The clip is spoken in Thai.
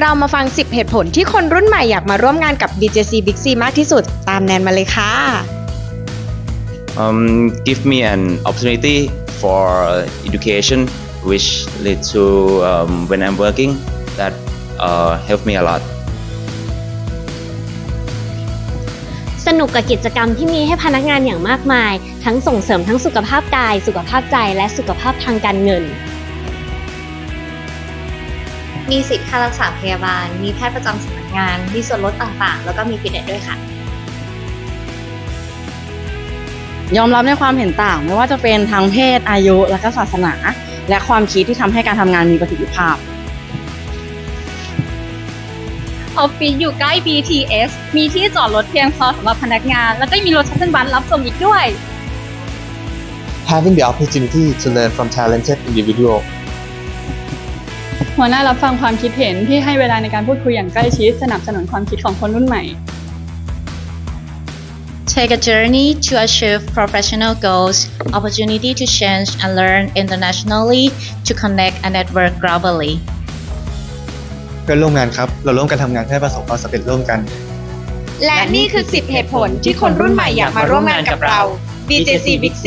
เรามาฟัง 10 เหตุผลที่คนรุ่นใหม่อยากมาร่วมงานกับ BJC Big C มากที่สุด ตามแนนมาเลยค่ะ um, give me an opportunity for education which lead to um, when I'm working that uh, help me a lot. สนุกกับกิจกรรมที่มีให้พนักงานอย่างมากมาย ทั้งส่งเสริมทั้งสุขภาพกาย สุขภาพใจและสุขภาพทางการเงิน มีสิทธิ์ค่ารักษาพยาบาล มีแพทย์ประจำสำนักงาน มีส่วนลดต่างๆ แล้วก็มีฟิตเนสด้วยค่ะ ยอมรับในความเห็นต่างไม่ว่าจะเป็นทางเพศอายุและก็ศาสนา และความคิดที่ทำให้การทำงานมีประสิทธิภาพ ออฟฟิศอยู่ใกล้ BTS มีที่จอดรถเพียงพอสำหรับพนักงาน แล้วก็มีรถชัตเทิลบัสรับส่งอีกด้วย having the opportunity to learn from talented individual หัวหน้ารับฟังความคิดเห็นที่ให้เวลาในการพูดคุยอย่างใกล้ชิดสนับสนุนความคิดของคนรุ่นใหม่ Take a journey to achieve professional goals, opportunity to change and learn internationally, to connect and network globally. เพื่อนร่วมงานครับ เราร่วมกันทำงานเพื่อให้ประสบความสำเร็จร่วมกัน และนี่คือ 10 เหตุผลที่คนรุ่นใหม่อยากมาร่วมงานกับเรา BJC Big C